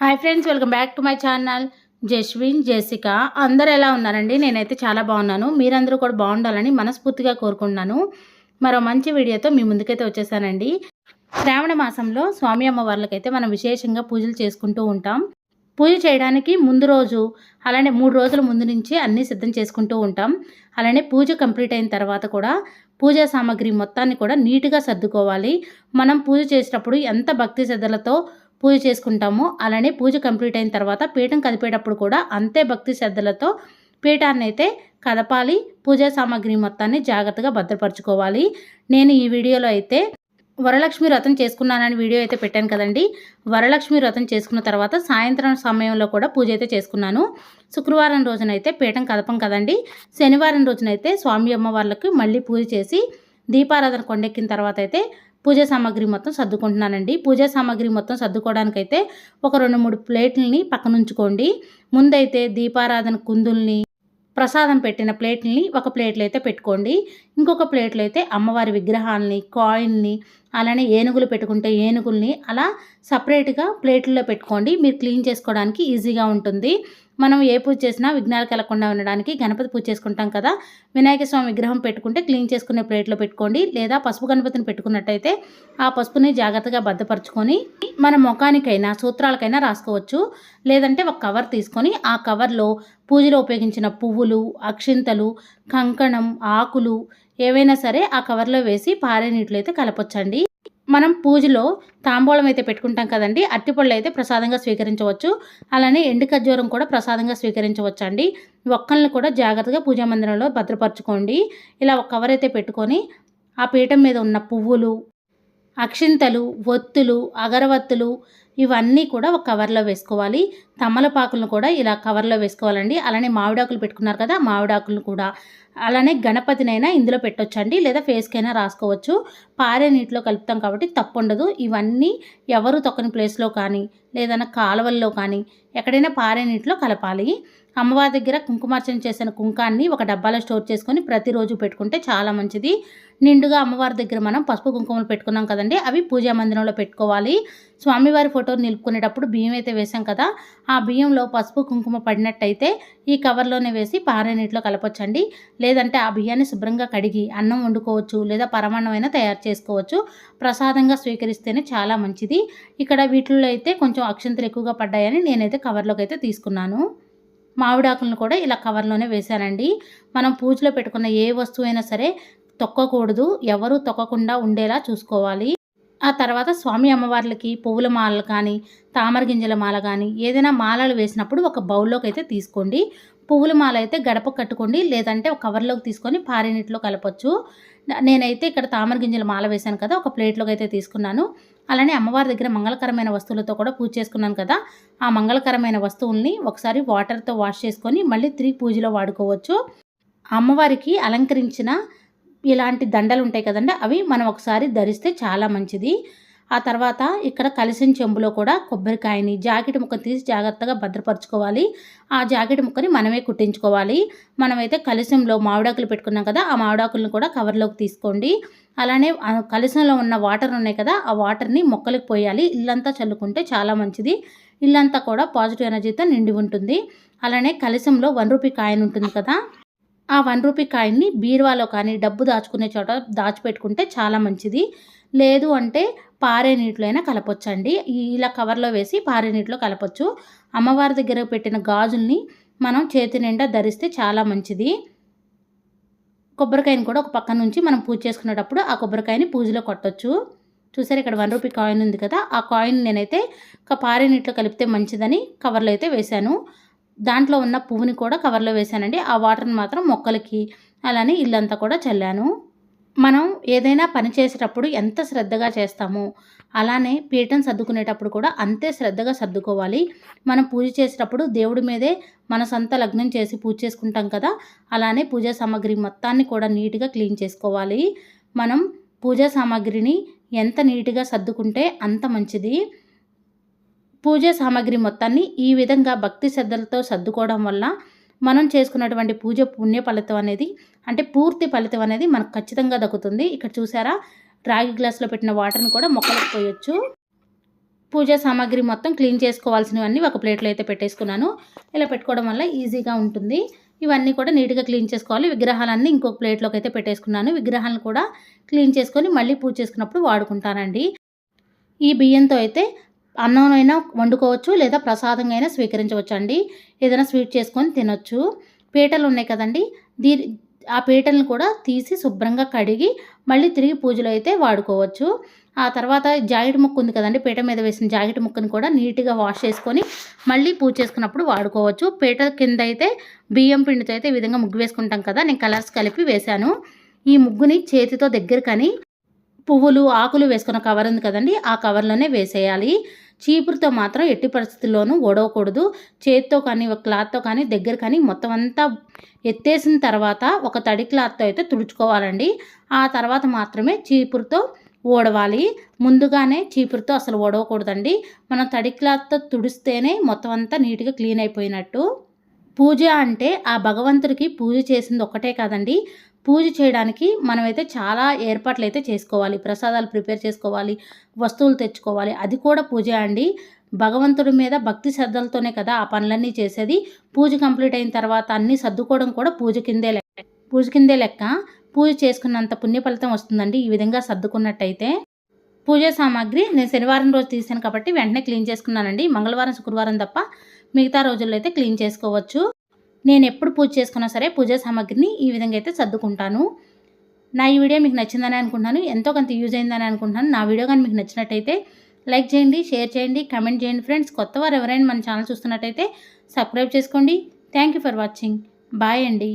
Hi friends welcome back to my channel Jaswin Jessica అందరు ఎలా ఉన్నారండి? నేనైతే చాలా బాగున్నాను. మీరందరూ కూడా బాగుండాలని మనస్ఫూర్తిగా కోరుకుంటున్నాను. మరో మంచి వీడియోతో మీ ముందుకైతే వచ్చేసానండి. శ్రావణ మాసంలో స్వామి అమ్మవార్లకైతే మనం విశేషంగా పూజలు చేసుకుంటూ ఉంటాం. పూజ చేయడానికి ముందు రోజు అలానే మూడు రోజుల ముందు నుంచి అన్నీ సిద్ధం చేసుకుంటూ ఉంటాం. అలానే పూజ కంప్లీట్ అయిన తర్వాత కూడా పూజా సామాగ్రి మొత్తాన్ని కూడా నీట్గా సర్దుకోవాలి. మనం పూజ చేసేటప్పుడు ఎంత భక్తి శ్రద్ధలతో పూజ చేసుకుంటాము అలానే పూజ కంప్లీట్ అయిన తర్వాత పీఠం కదిపేటప్పుడు కూడా అంతే భక్తి శ్రద్ధలతో పీఠాన్ని అయితే కదపాలి. పూజా సామాగ్రి మొత్తాన్ని జాగ్రత్తగా భద్రపరచుకోవాలి. నేను ఈ వీడియోలో అయితే వరలక్ష్మి వ్రతం చేసుకున్నానని వీడియో అయితే పెట్టాను కదండి. వరలక్ష్మి వ్రతం చేసుకున్న తర్వాత సాయంత్రం సమయంలో కూడా పూజ అయితే చేసుకున్నాను. శుక్రవారం రోజునైతే పీఠం కదపం కదండి. శనివారం రోజునైతే స్వామి అమ్మవార్లకు మళ్ళీ పూజ చేసి దీపారాధన కొండెక్కిన తర్వాత అయితే పూజా సామాగ్రి మొత్తం సర్దుకుంటున్నానండి. పూజా సామాగ్రి మొత్తం సర్దుకోవడానికైతే ఒక రెండు మూడు ప్లేట్లని పక్కన ఉంచుకోండి ముందైతే దీపారాధన కుందుల్ని ప్రసాదం పెట్టిన ప్లేట్ని ఒక ప్లేట్లో అయితే పెట్టుకోండి. ఇంకొక ప్లేట్లో అయితే అమ్మవారి విగ్రహాలని కాయిల్ని అలానే ఏనుగులు పెట్టుకుంటే ఏనుగుల్ని అలా సపరేట్గా ప్లేట్లలో పెట్టుకోండి. మీరు క్లీన్ చేసుకోవడానికి ఈజీగా ఉంటుంది. మనం ఏ పూజ చేసినా విఘ్నాలు కలగకుండా ఉండడానికి గణపతి పూజ చేసుకుంటాం కదా. వినాయక స్వామి విగ్రహం పెట్టుకుంటే క్లీన్ చేసుకునే ప్లేట్లో పెట్టుకోండి. లేదా పసుపు గణపతిని పెట్టుకున్నట్టయితే ఆ పసుపుని జాగ్రత్తగా భద్రపరచుకొని మన ముఖానికైనా సూత్రాలకైనా రాసుకోవచ్చు. లేదంటే ఒక కవర్ తీసుకొని ఆ కవర్లో పూజలో ఉపయోగించిన పువ్వులు అక్షింతలు కంకణం ఆకులు ఏవైనా సరే ఆ కవర్లో వేసి పారే నీటిలో అయితే కలపొచ్చండి. మనం పూజలో తాంబూలం అయితే పెట్టుకుంటాం కదండి. అట్టిపళ్ళు అయితే ప్రసాదంగా స్వీకరించవచ్చు. అలానే ఎండు ఖర్జూరం కూడా ప్రసాదంగా స్వీకరించవచ్చు అండి ఒక్కల్ని కూడా జాగ్రత్తగా పూజా మందిరంలో భద్రపరచుకోండి. ఇలా ఒక కవర్ అయితే పెట్టుకొని ఆ పీఠం మీద ఉన్న పువ్వులు అక్షింతలు ఒత్తులు అగరవత్తులు ఇవన్నీ కూడా ఒక కవర్లో వేసుకోవాలి. తమలపాకులను కూడా ఇలా కవర్లో వేసుకోవాలండి. అలానే మామిడాకులు పెట్టుకున్నారు కదా మామిడాకులను కూడా. అలానే గణపతినైనా ఇందులో పెట్టొచ్చండి. లేదా ఫేస్కైనా రాసుకోవచ్చు. పారే నీటిలో కలుపుతాం కాబట్టి తప్పు ఉండదు ఇవన్నీ ఎవరు తొక్కని ప్లేస్లో కానీ లేదన్నా కాలువల్లో కానీ ఎక్కడైనా పారే నీటిలో కలపాలి. అమ్మవారి దగ్గర కుంకుమార్చన చేసిన కుంకాన్ని ఒక డబ్బాలో స్టోర్ చేసుకొని ప్రతిరోజు పెట్టుకుంటే చాలా మంచిది. నిండుగా అమ్మవారి దగ్గర మనం పసుపు కుంకుమలు పెట్టుకున్నాం కదండి అవి పూజా మందిరంలో పెట్టుకోవాలి. స్వామివారి ఫోటో నిలుపుకునేటప్పుడు బియ్యం అయితే వేసాం కదా ఆ బియ్యంలో పసుపు కుంకుమ పడినట్టయితే ఈ కవర్లోనే వేసి పారే నీటిలో కలపొచ్చండి. లేదంటే ఆ బియ్యాన్ని శుభ్రంగా కడిగి అన్నం వండుకోవచ్చు లేదా పరమాన్నమైనా తయారు చేసుకోవచ్చు. ప్రసాదంగా స్వీకరిస్తేనే చాలా మంచిది. ఇక్కడ వీటిల్లో అయితే కొంచెం అక్షంతలు ఎక్కువగా పడ్డాయని నేనైతే కవర్లోకి అయితే తీసుకున్నాను. మామిడాకులను కూడా ఇలా కవర్లోనే వేశానండి. మనం పూజలో పెట్టుకున్న ఏ వస్తువు అయినా సరే తొక్కకూడదు. ఎవరు తొక్కకుండా ఉండేలా చూసుకోవాలి. ఆ తర్వాత స్వామి అమ్మవార్లకి పువ్వుల మాలలు కానీ తామర గింజల మాల కానీ ఏదైనా మాలలు వేసినప్పుడు ఒక బౌల్లోకి అయితే తీసుకోండి. పువ్వుల మాల అయితే గడప కట్టుకోండి లేదంటే ఒక కవర్లోకి తీసుకొని పారేనీటిలో కలపచ్చు. నేనైతే ఇక్కడ తామర గింజల మాల వేశాను కదా ఒక ప్లేట్లోకి అయితే తీసుకున్నాను. అలానే అమ్మవారి దగ్గర మంగళకరమైన వస్తువులతో కూడా పూజ చేసుకున్నాను కదా ఆ మంగళకరమైన వస్తువుల్ని ఒకసారి వాటర్తో వాష్ చేసుకొని మళ్ళీ తిరిగి పూజలో వాడుకోవచ్చు. అమ్మవారికి అలంకరించిన ఇలాంటి దండలు ఉంటాయి కదండి అవి మనం ఒకసారి ధరిస్తే చాలా మంచిది. ఆ తర్వాత ఇక్కడ కలిసిన చెంబులో కూడా కొబ్బరికాయని జాకెట్ ముక్కను తీసి జాగ్రత్తగా భద్రపరచుకోవాలి. ఆ జాకెట్ ముక్కని మనమే కుట్టించుకోవాలి. మనమైతే కలిసంలో మామిడాకులు పెట్టుకున్నాం కదా ఆ మామిడాకులను కూడా కవర్లోకి తీసుకోండి. అలానే కలిసంలో ఉన్న వాటర్ ఉన్నాయి కదా ఆ వాటర్ని మొక్కలకు పోయాలి. ఇల్లంతా చల్లుకుంటే చాలా మంచిది. ఇల్లంతా కూడా పాజిటివ్ ఎనర్జీతో నిండి ఉంటుంది. అలానే కలిసంలో వన్ రూపీ కాయన్ ఉంటుంది కదా ఆ వన్ రూపీ కాయిన్ని బీరువాలో కానీ డబ్బు దాచుకునే చోట దాచిపెట్టుకుంటే చాలా మంచిది. లేదు అంటే పారే నీటిలో అయినా కలపొచ్చండి ఇలా కవర్లో వేసి పారే నీటిలో కలపొచ్చు. అమ్మవారి దగ్గర పెట్టిన గాజుల్ని మనం చేతి నిండా ధరిస్తే చాలా మంచిది. కొబ్బరికాయని కూడా ఒక పక్క నుంచి మనం పూజ చేసుకునేటప్పుడు ఆ కొబ్బరికాయని పూజలో కొట్టచ్చు. చూసారు ఇక్కడ వన్ రూపీ కాయిన్ ఉంది కదా ఆ కాయిన్ నేనైతే ఒక పారే నీటిలో కలిపితే మంచిదని కవర్లో అయితే వేశాను. దాంట్లో ఉన్న పువ్వుని కూడా కవర్లో వేశానండి. ఆ వాటర్ని మాత్రం మొక్కలకి అలానే ఇల్లంతా కూడా చల్లాను. మనం ఏదైనా పని చేసేటప్పుడు ఎంత శ్రద్ధగా చేస్తామో అలానే పీఠం సర్దుకునేటప్పుడు కూడా అంతే శ్రద్ధగా సర్దుకోవాలి. మనం పూజ చేసేటప్పుడు దేవుడి మీదే మన సొంత లగ్నం చేసి పూజ చేసుకుంటాం కదా అలానే పూజా సామాగ్రి మొత్తాన్ని కూడా నీట్గా క్లీన్ చేసుకోవాలి. మనం పూజా సామాగ్రిని ఎంత నీట్గా సర్దుకుంటే అంత మంచిది. పూజా సామాగ్రి మొత్తాన్ని ఈ విధంగా భక్తి శ్రద్ధలతో సర్దుకోవడం వల్ల మనం చేసుకున్నటువంటి పూజ పుణ్య ఫలితం అనేది అంటే పూర్తి ఫలితం అనేది మనకు ఖచ్చితంగా దక్కుతుంది. ఇక్కడ చూసారా? రాగి గ్లాస్లో పెట్టిన వాటర్ని కూడా మొక్కలకు పోయొచ్చు. పూజా సామాగ్రి మొత్తం క్లీన్ చేసుకోవాల్సినవన్నీ ఒక ప్లేట్లో అయితే పెట్టేసుకున్నాను. ఇలా పెట్టుకోవడం వల్ల ఈజీగా ఉంటుంది. ఇవన్నీ కూడా నీట్గా క్లీన్ చేసుకోవాలి. విగ్రహాలన్నీ ఇంకొక ప్లేట్లోకి అయితే పెట్టేసుకున్నాను. విగ్రహాలను కూడా క్లీన్ చేసుకొని మళ్ళీ పూజ చేసుకున్నప్పుడు వాడుకుంటానండి. ఈ బియ్యంతో అయితే అన్నంనైనా వండుకోవచ్చు లేదా ప్రసాదంగా అయినా స్వీకరించవచ్చు అండి ఏదైనా స్వీట్ చేసుకొని తినొచ్చు. పీటలు ఉన్నాయి కదండి. దీ ఆ పీటలను కూడా తీసి శుభ్రంగా కడిగి మళ్ళీ తిరిగి పూజలో అయితే వాడుకోవచ్చు. ఆ తర్వాత జాకెట్ ముక్క ఉంది కదండి. పీట మీద వేసిన జాకెట్ ముక్కను కూడా నీట్గా వాష్ చేసుకొని మళ్ళీ పూజ చేసుకున్నప్పుడు వాడుకోవచ్చు. పీట కింద అయితే బియ్యం పిండితో అయితే ఈ విధంగా ముగ్గు వేసుకుంటాం కదా. నేను కలర్స్ కలిపి వేశాను. ఈ ముగ్గుని చేతితో దగ్గరకని పువ్వులు ఆకులు వేసుకున్న కవర్ ఉంది కదండి. ఆ కవర్లోనే వేసేయాలి. చీపురుతో మాత్రం ఎట్టి పరిస్థితుల్లోనూ ఓడవకూడదు. చేతితో కానీ ఒక క్లాత్తో కానీ దగ్గర కానీ మొత్తం అంతా ఎత్తేసిన తర్వాత ఒక తడి క్లాత్తో అయితే తుడుచుకోవాలండి. ఆ తర్వాత మాత్రమే చీపురుతో ఓడవాలి. ముందుగానే చీపురుతో అసలు ఓడవకూడదండి. మనం తడి క్లాత్తో తుడిస్తేనే మొత్తం అంతా నీట్గా క్లీన్ అయిపోయినట్టు. పూజ అంటే ఆ భగవంతుడికి పూజ చేసింది ఒక్కటే కాదండి. పూజ చేయడానికి మనమైతే చాలా ఏర్పాట్లు అయితే చేసుకోవాలి. ప్రసాదాలు ప్రిపేర్ చేసుకోవాలి. వస్తువులు తెచ్చుకోవాలి. అది కూడా పూజ అండి. భగవంతుడి మీద భక్తి శ్రద్ధలతోనే కదా ఆ పనులన్నీ చేసేది. పూజ కంప్లీట్ అయిన తర్వాత అన్నీ సర్దుకోవడం కూడా పూజ కిందే లెక్క పూజ కిందే లెక్క. పూజ చేసుకున్నంత పుణ్య ఫలితం వస్తుందండి ఈ విధంగా సర్దుకున్నట్టయితే. పూజ సామాగ్రి నేను శనివారం రోజు తీసాను కాబట్టి వెంటనే క్లీన్ చేసుకున్నానండి. మంగళవారం శుక్రవారం తప్ప మిగతా రోజుల్లో అయితే క్లీన్ చేసుకోవచ్చు. నేను ఎప్పుడు పూజ చేసుకున్నా సరే పూజా సామాగ్రిని ఈ విధంగా అయితే సర్దుకుంటాను. నా ఈ వీడియో మీకు నచ్చిందని అనుకుంటున్నాను. ఎంతో కొంత యూజ్ అయిందని అనుకుంటున్నాను. నా వీడియో కానీ మీకు నచ్చినట్టయితే లైక్ చేయండి షేర్ చేయండి కమెంట్ చేయండి ఫ్రెండ్స్. కొత్త వారు ఎవరైనా మన ఛానల్ చూస్తున్నట్టయితే సబ్స్క్రైబ్ చేసుకోండి. Thank you for watching. Bye అండి.